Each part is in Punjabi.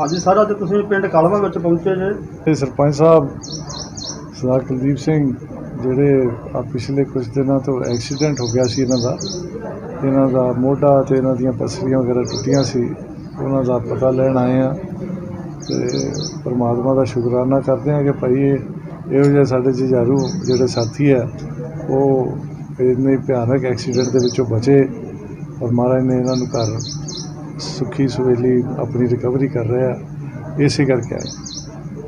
ਹਾਂਜੀ, ਸਾਰਾ ਤੇ ਤੁਸੀਂ ਪਿੰਡ ਕਲਵਾ ਵਿੱਚ ਪਹੁੰਚੇ ਜੇ। ਇਹ ਸਰਪੰਚ ਸਾਹਿਬ, ਸਰਦਾਰ ਕੁਲਦੀਪ ਸਿੰਘ, ਜਿਹੜੇ ਆ ਪਿਛਲੇ ਕੁਝ ਦਿਨਾਂ ਤੋਂ ਐਕਸੀਡੈਂਟ ਹੋ ਗਿਆ ਸੀ ਇਹਨਾਂ ਦਾ ਇਹਨਾਂ ਦਾ ਮੋਢਾ ਤੇ ਇਹਨਾਂ ਦੀਆਂ ਪਸਲੀਆਂ ਵਗੈਰਾ ਟੁੱਟੀਆਂ ਸੀ, ਉਹਨਾਂ ਦਾ ਪਤਾ ਲੈਣ ਆਏ ਆ ਤੇ ਪਰਮਾਤਮਾ ਦਾ ਸ਼ੁਕਰਾਨਾ ਕਰਦੇ ਆ ਕਿ ਭਾਈ ਇਹ ਇਹੋ ਜਿਹੇ ਸਾਡੇ ਜੁਝਾਰੂ ਜਿਹੜੇ ਸਾਥੀ ਆ ਉਹ ਇੰਨੇ ਭਿਆਨਕ ਐਕਸੀਡੈਂਟ ਦੇ ਵਿੱਚੋਂ ਬਚੇ ਔਰ ਮਹਾਰਾਜ ਨੇ ਇਹਨਾਂ ਨੂੰ ਘਰ ਸੁਖੀ ਸੁਵੇਲੀ ਆਪਣੀ ਰਿਕਵਰੀ ਕਰ ਰਿਹਾ ਇਸੇ ਕਰਕੇ ਆਏ।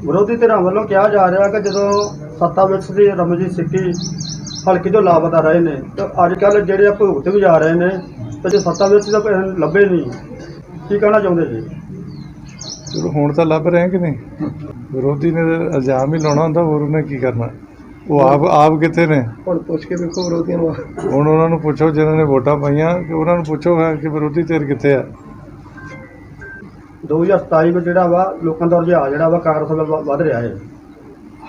ਵਿਰੋਧੀ ਧਿਰਾਂ ਵੱਲੋਂ ਕਿਹਾ ਜਾ ਰਿਹਾ ਕਿ ਜਦੋਂ ਸੱਤਾ ਵਿੱਚ ਦੀ ਰਮਜੀਤ ਸਿੱਕੀ ਹਲਕੇ ਤੋਂ ਲਾਪਤਾ ਰਹੇ ਨੇ ਤੇ ਅੱਜ ਕੱਲ ਜਿਹੜੇ ਆ ਭੁਗਤ ਵੀ ਜਾ ਰਹੇ ਨੇ ਤੇ ਜੇ ਸੱਤਾ ਵਿੱਚ ਦਾ ਕੋਈ ਲੱਭੇ ਨਹੀਂ। ਕੀ ਕਹਿਣਾ ਚਾਹੁੰਦੇ ਜੀ? ਚਲੋ ਹੁਣ ਤਾਂ ਲੱਭ ਰਹੇ ਕਿ ਨਹੀਂ? ਵਿਰੋਧੀ ਨੇ ਇਲਜ਼ਾਮ ਹੀ ਲਾਉਣਾ ਹੁੰਦਾ ਹੋਰ ਉਹਨੇ ਕੀ ਕਰਨਾ? ਉਹ ਆਪ ਆਪ ਕਿੱਥੇ ਨੇ? ਹੁਣ ਪੁੱਛ ਕੇ ਦੇਖੋ ਵਿਰੋਧੀਆਂ ਨੂੰ। ਹੁਣ ਉਹਨਾਂ ਨੂੰ ਪੁੱਛੋ ਜਿਨ੍ਹਾਂ ਨੇ ਵੋਟਾਂ ਪਾਈਆਂ ਕਿ ਉਹਨਾਂ ਨੂੰ ਪੁੱਛੋ ਹੈ ਕਿ ਵਿਰੋਧੀ ਧਿਰ ਕਿੱਥੇ ਆ? 2027 ਵਿੱਚ ਜਿਹੜਾ ਵਾ, ਲੋਕਾਂ ਦਾ ਰੁਝਾਨ ਜਿਹੜਾ ਵਾ, ਕਾਂਗਰਸ ਵੱਲ ਵੱਧ ਰਿਹਾ ਹੈ।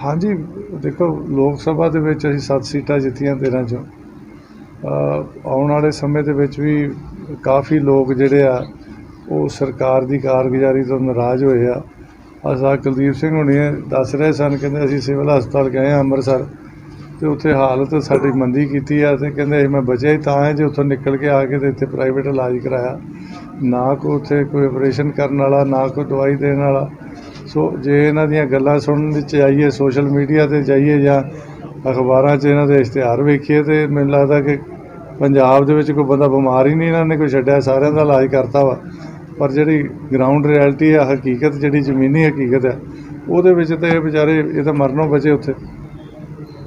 ਹਾਂਜੀ, ਦੇਖੋ, ਲੋਕ ਸਭਾ ਦੇ ਵਿੱਚ ਅਸੀਂ 7 ਸੀਟਾਂ ਜਿੱਤੀਆਂ 13 ਚੋਂ। ਆਉਣ ਵਾਲੇ ਸਮੇਂ ਦੇ ਵਿੱਚ ਵੀ ਕਾਫੀ ਲੋਕ ਜਿਹੜੇ ਆ, ਉਹ ਸਰਕਾਰ ਦੀ ਕਾਰਗੁਜ਼ਾਰੀ ਤੋਂ ਨਾਰਾਜ਼ ਹੋਏ ਆ। ਅਸਾ ਕੁਲਦੀਪ ਸਿੰਘ ਹੁਣੀ ਦੱਸ ਰਹੇ ਸਨ, ਕਹਿੰਦੇ ਅਸੀਂ ਸਿਵਲ ਹਸਪਤਾਲ ਗਏ ਆ ਅੰਮ੍ਰਿਤਸਰ, ਤੇ ਉੱਥੇ ਹਾਲਤ ਸਾਡੀ ਮੰਦੀ ਕੀਤੀ ਆ, ਤੇ ਕਹਿੰਦੇ ਮੈਂ ਬਚਿਆ ਹੀ ਤਾਂ ਹੈ ਜੇ ਉੱਥੋਂ ਨਿਕਲ ਕੇ ਆ ਕੇ ਤੇ ਇੱਥੇ ਪ੍ਰਾਈਵੇਟ ਇਲਾਜ ਕਰਾਇਆ। ਨਾ ਕੋਈ ਉੱਥੇ ਕੋਈ ਆਪਰੇਸ਼ਨ ਕਰਨ ਵਾਲਾ, ਨਾ ਕੋਈ ਦਵਾਈ ਦੇਣ ਵਾਲਾ। ਸੋ ਜੇ ਇਹਨਾਂ ਦੀਆਂ ਗੱਲਾਂ ਸੁਣਨ ਦੀ ਚਾਹੀਏ ਸੋਸ਼ਲ ਮੀਡੀਆ ਤੇ ਜਾਈਏ ਜਾਂ ਅਖਬਾਰਾਂ 'ਚ ਇਹਨਾਂ ਦੇ ਇਸ਼ਤਿਹਾਰ ਵੇਖੀਏ ਤੇ ਮੈਨੂੰ ਲੱਗਦਾ ਕਿ ਪੰਜਾਬ ਦੇ ਵਿੱਚ ਕੋਈ ਬੰਦਾ ਬਿਮਾਰ ਹੀ ਨਹੀਂ, ਇਹਨਾਂ ਨੇ ਕੋਈ ਛੱਡਿਆ, ਸਾਰਿਆਂ ਦਾ ਇਲਾਜ ਕਰਤਾ ਵਾ। ਪਰ ਜਿਹੜੀ ਗਰਾਊਂਡ ਰਿਐਲਿਟੀ ਆ, ਹਕੀਕਤ ਜਿਹੜੀ ਜ਼ਮੀਨੀ ਹਕੀਕਤ ਹੈ ਉਹਦੇ ਵਿੱਚ ਤੇ ਇਹ ਵਿਚਾਰੇ, ਇਹ ਤਾਂ ਮਰਨੋਂ ਬਚੇ ਉੱਥੇ।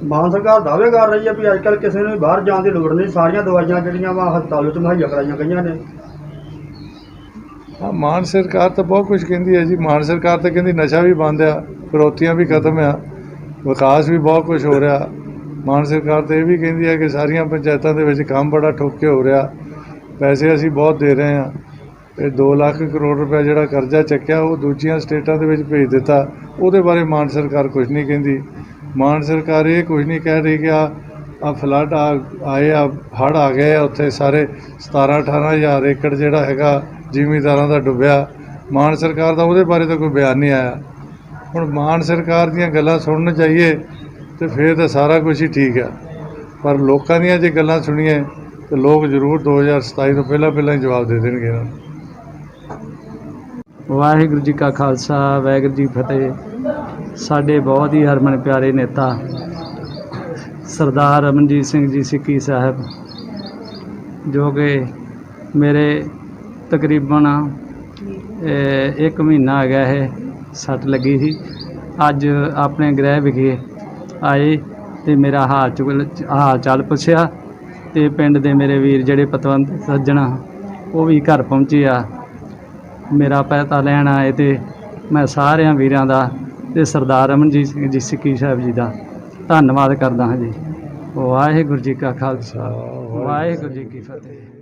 ਮਾਨ ਸਰਕਾਰ ਦਾਅਵੇ ਕਰ ਰਹੀ ਹੈ ਵੀ ਅੱਜ ਕੱਲ ਕਿਸੇ ਨੂੰ ਵੀ ਬਾਹਰ ਜਾਣ ਦੀ ਲੋੜ ਨਹੀਂ, ਸਾਰੀਆਂ ਦਵਾਈਆਂ ਜਿਹੜੀਆਂ ਵਾ ਹਸਪਤਾਲ ਵਿੱਚ ਮੁਹੱਈਆ ਕਰਾਈਆਂ ਗਈਆਂ ਨੇ। ਹਾਂ, ਮਾਨ ਸਰਕਾਰ ਤਾਂ ਬਹੁਤ ਕੁਝ ਕਹਿੰਦੀ ਹੈ ਜੀ। ਮਾਨ ਸਰਕਾਰ ਤਾਂ ਕਹਿੰਦੀ ਨਸ਼ਾ ਵੀ ਬੰਦ ਆ, ਫਿਰੌਤੀਆਂ ਵੀ ਖਤਮ ਆ, ਵਿਕਾਸ ਵੀ ਬਹੁਤ ਕੁਝ ਹੋ ਰਿਹਾ। ਮਾਨ ਸਰਕਾਰ ਤਾਂ ਇਹ ਵੀ ਕਹਿੰਦੀ ਹੈ ਕਿ ਸਾਰੀਆਂ ਪੰਚਾਇਤਾਂ ਦੇ ਵਿੱਚ ਕੰਮ ਬੜਾ ਠੋਕੇ ਹੋ ਰਿਹਾ। ਪੈਸੇ ਅਸੀਂ ਬਹੁਤ ਦੇ ਰਹੇ ਹਾਂ। ਇਹ 2 ਲੱਖ ਕਰੋੜ ਰੁਪਏ ਜਿਹੜਾ ਕਰਜ਼ਾ ਚੱਕਿਆ, ਉਹ ਦੂਜੀਆਂ ਸਟੇਟਾਂ ਦੇ ਵਿੱਚ ਭੇਜ ਦਿੱਤਾ। ਉਹਦੇ ਬਾਰੇ ਮਾਨ ਸਰਕਾਰ ਕੁਝ ਨਹੀਂ ਕਹਿੰਦੀ। ਮਾਨ ਸਰਕਾਰ ਇਹ ਕੁਝ ਨਹੀਂ ਕਹਿ ਰਹੀ ਕਿ ਆ ਆ ਫਲੱਡ ਆ, ਆਏ ਆ, ਹੜ੍ਹ ਆ ਗਏ ਆ ਉੱਥੇ ਸਾਰੇ। 17 18 ਹਜ਼ਾਰ ਏਕੜ ਜਿਹੜਾ ਹੈਗਾ ਜ਼ਿਮੀਦਾਰਾਂ ਦਾ ਡੁੱਬਿਆ। ਮਾਨ ਸਰਕਾਰ ਦਾ ਉਹਦੇ ਬਾਰੇ ਤਾਂ ਕੋਈ ਬਿਆਨ ਨਹੀਂ ਆਇਆ। ਹੁਣ ਮਾਨ ਸਰਕਾਰ ਦੀਆਂ ਗੱਲਾਂ ਸੁਣਨ ਚਾਹੀਏ ਤੇ ਫਿਰ ਤਾਂ ਸਾਰਾ ਕੁਝ ਹੀ ਠੀਕ ਹੈ ਪਰ ਲੋਕਾਂ ਦੀਆਂ ਜੇ ਗੱਲਾਂ ਸੁਣੀਏ ਤੇ ਲੋਕ ਜ਼ਰੂਰ 2027 ਤੋਂ ਪਹਿਲਾਂ ਪਹਿਲਾਂ ਹੀ ਜਵਾਬ ਦੇ ਦੇਣਗੇ ਇਹਨਾਂ ਨੂੰ। ਵਾਹਿਗੁਰੂ ਜੀ ਕਾ ਖਾਲਸਾ, ਵਾਹਿਗੁਰੂ ਜੀ ਫਤਿਹ। ਸਾਡੇ ਬਹੁਤ ਹੀ ਹਰਮਨ ਪਿਆਰੇ ਨੇਤਾ ਸਰਦਾਰ ਅਮਨਜੀਤ ਸਿੰਘ ਜੀ ਸਿੱਕੀ ਸਾਹਿਬ, ਜੋ ਕਿ ਮੇਰੇ ਤਕਰੀਬਨ ਇੱਕ ਮਹੀਨਾ ਹੈਗਾ ਇਹ ਸੱਟ ਲੱਗੀ ਸੀ। ਅੱਜ ਆਪਣੇ ਗ੍ਰਹਿ ਵਿਖੇ ਆਏ ਤੇ ਮੇਰਾ ਹਾਲ ਚੁਲ ਹਾਲ ਚਾਲ ਪੁੱਛਿਆ ਤੇ ਪਿੰਡ ਦੇ ਮੇਰੇ ਵੀਰ ਜਿਹੜੇ ਪਤਵੰਤ ਸੱਜਣਾ ਉਹ ਵੀ ਘਰ ਪਹੁੰਚੇ ਆ। ਮੇਰਾ ਪੈਤਾ ਲੈਣ ਆਏ ਤੇ ਮੈਂ ਸਾਰਿਆਂ ਵੀਰਾਂ ਦਾ ਤੇ ਸਰਦਾਰ ਅਮਨਜੀਤ ਸਿੰਘ ਜੀ ਸਿੱਕੀ ਸਾਹਿਬ ਜੀ ਦਾ ਧੰਨਵਾਦ ਕਰਦਾ ਹਾਂ ਜੀ। ਵਾਹਿਗੁਰੂ ਜੀ ਕਾ ਖਾਲਸਾ ਵਾਹਿਗੁਰੂ ਜੀ ਕੀ ਫਤਿਹ।